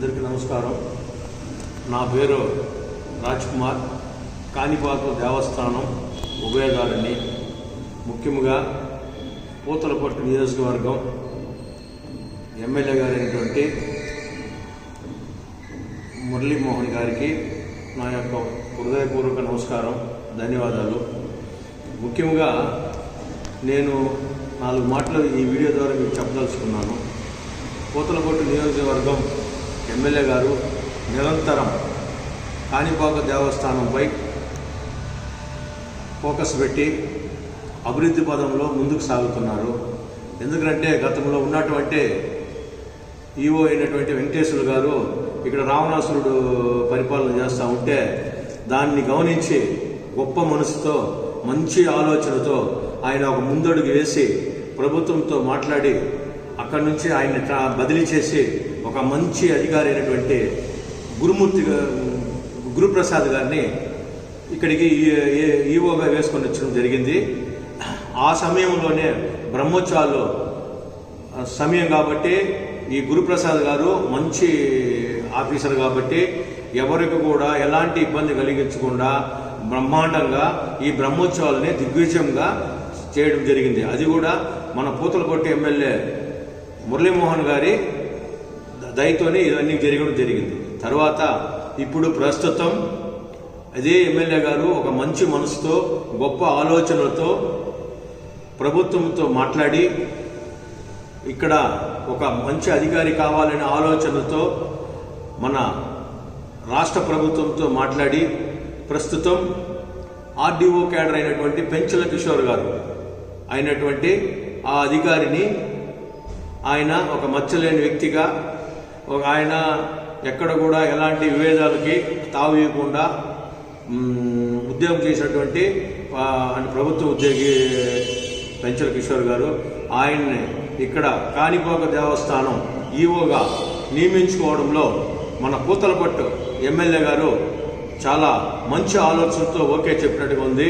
అందరికీ నమస్కారం. నా పేరు రాజ్ కుమార్. కాణిపాక దేవస్థానం ఉభయదారుని ముఖ్యంగా పూతలపట్టు నియోజకవర్గం ఎమ్మెల్యే గారైనటువంటి మురళీమోహన్ గారికి నా యొక్క హృదయపూర్వక నమస్కారం ధన్యవాదాలు. ముఖ్యంగా నేను నాలుగు మాటలు ఈ వీడియో ద్వారా మీకు చెప్పదలుచుకున్నాను. పూతలపట్టు నియోజకవర్గం ఎమ్మెల్యే గారు నిరంతరం కాణిపాక దేవస్థానంపై ఫోకస్ పెట్టి అభివృద్ధి పదంలో ముందుకు సాగుతున్నారు. ఎందుకంటే గతంలో ఉన్నటువంటి ఈవో అయినటువంటి వెంకటేశ్వరు గారు ఇక్కడ రావణాసురుడు పరిపాలన చేస్తూ ఉంటే దాన్ని గమనించి గొప్ప మనసుతో మంచి ఆలోచనతో ఆయన ఒక ముందడుగు వేసి ప్రభుత్వంతో మాట్లాడి అక్కడి నుంచి ఆయన ట్రా- బదిలీ చేసి ఒక మంచి అధికారి అయినటువంటి గురుమూర్తి గురుప్రసాద్ గారిని ఇక్కడికి ఈ- ఈవోగా వేసుకొని వచ్చడం జరిగింది. ఆ సమయంలోనే బ్రహ్మోత్సవాల్లో సమయం కాబట్టి ఈ గురుప్రసాద్ గారు మంచి ఆఫీసర్ కాబట్టి ఎవరికి కూడా ఎలాంటి ఇబ్బంది కలిగించకుండా బ్రహ్మాండంగా ఈ బ్రహ్మోత్సవాలని దిగ్విజయంగా చేయడం జరిగింది. అది కూడా మన పూతలకొట్టి ఎమ్మెల్యే మురళీమోహన్ గారి దయతోనే ఇవన్నీ జరగడం జరిగింది. తర్వాత ఇప్పుడు ప్రస్తుతం అదే ఎమ్మెల్యే గారు ఒక మంచి మనసుతో గొప్ప ఆలోచనలతో ప్రభుత్వంతో మాట్లాడి ఇక్కడ ఒక మంచి అధికారి కావాలనే ఆలోచనతో మన రాష్ట్ర ప్రభుత్వంతో మాట్లాడి ప్రస్తుతం ఆర్డీఓ క్యాడర్ అయినటువంటి పెంచల కిషోర్ గారు అయినటువంటి ఆ అధికారిని ఆయన ఒక మచ్చలేని వ్యక్తిగా ఒక ఆయన ఎక్కడ కూడా ఎలాంటి విభేదాలకి తావీయకుండా ఉద్యోగం చేసినటువంటి ప్రభుత్వ ఉద్యోగి పెంచల కిషోర్ గారు ఆయన్ని ఇక్కడ కాణిపాక దేవస్థానం ఈవోగా నియమించుకోవడంలో మన పూతలపట్టు ఎమ్మెల్యే గారు చాలా మంచి ఆలోచనతో ఓకే చెప్పినట్టుగా ఉంది.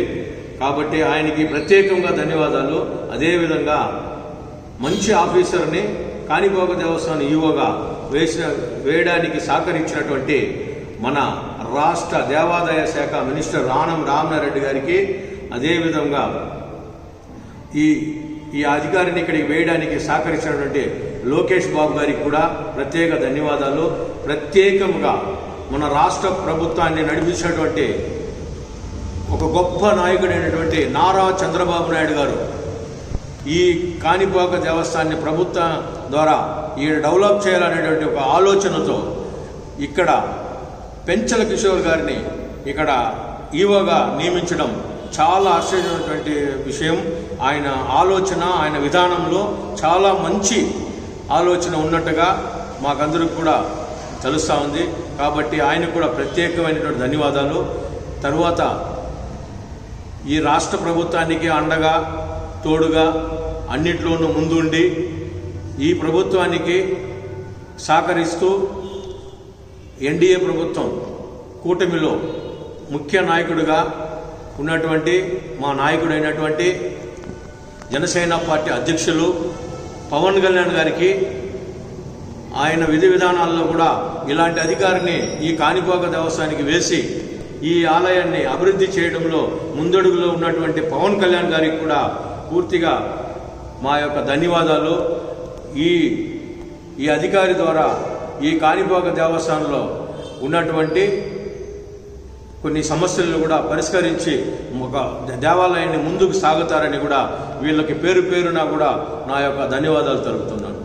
కాబట్టి ఆయనకి ప్రత్యేకంగా ధన్యవాదాలు. అదేవిధంగా మంచి ఆఫీసర్ని కాణిపాక దేవస్థానం ఈవోగా వేసిన వేయడానికి సహకరించినటువంటి మన రాష్ట్ర దేవాదాయ శాఖ మినిస్టర్ రాణం రామనారెడ్డి గారికి అదేవిధంగా ఈ ఈ అధికారిని ఇక్కడికి వేయడానికి సహకరించినటువంటి లోకేష్ బాబు గారికి కూడా ప్రత్యేక ధన్యవాదాలు. ప్రత్యేకంగా మన రాష్ట్ర ప్రభుత్వాన్ని నడిపించినటువంటి ఒక గొప్ప నాయకుడైనటువంటి నారా చంద్రబాబు నాయుడు గారు ఈ కాణిపాక దేవస్థానాన్ని ప్రభుత్వం ద్వారా ఈ డెవలప్ చేయాలనేటువంటి ఒక ఆలోచనతో ఇక్కడ పెంచల కిషోర్ గారిని ఇక్కడ ఈవోగా నియమించడం చాలా ఆశ్చర్యమైనటువంటి విషయం. ఆయన ఆలోచన ఆయన విధానంలో చాలా మంచి ఆలోచన ఉన్నట్టుగా మాకందరికి కూడా తెలుస్తూ ఉంది. కాబట్టి ఆయనకు కూడా ప్రత్యేకమైనటువంటి ధన్యవాదాలు. తరువాత ఈ రాష్ట్ర ప్రభుత్వానికి అండగా తోడుగా అన్నిట్లోనూ ముందుండి ఈ ప్రభుత్వానికి సహకరిస్తూ ఎన్డీఏ ప్రభుత్వం కూటమిలో ముఖ్య నాయకుడిగా ఉన్నటువంటి మా నాయకుడైనటువంటి జనసేన పార్టీ అధ్యక్షులు పవన్ కళ్యాణ్ గారికి ఆయన విధి విధానాల్లో కూడా ఇలాంటి అధికారిని ఈ కాణిపాక దేవస్థానికి వేసి ఈ ఆలయాన్ని అభివృద్ధి చేయడంలో ముందడుగులో ఉన్నటువంటి పవన్ కళ్యాణ్ గారికి కూడా పూర్తిగా మా యొక్క ధన్యవాదాలు. ఈ ఈ అధికారి ద్వారా ఈ కాణిపాక దేవస్థానంలో ఉన్నటువంటి కొన్ని సమస్యలను కూడా పరిష్కరించి ఒక దేవాలయాన్ని ముందుకు సాగుతారని కూడా వీళ్ళకి పేరు పేరున కూడా నా యొక్క ధన్యవాదాలు తెలుపుతున్నాను.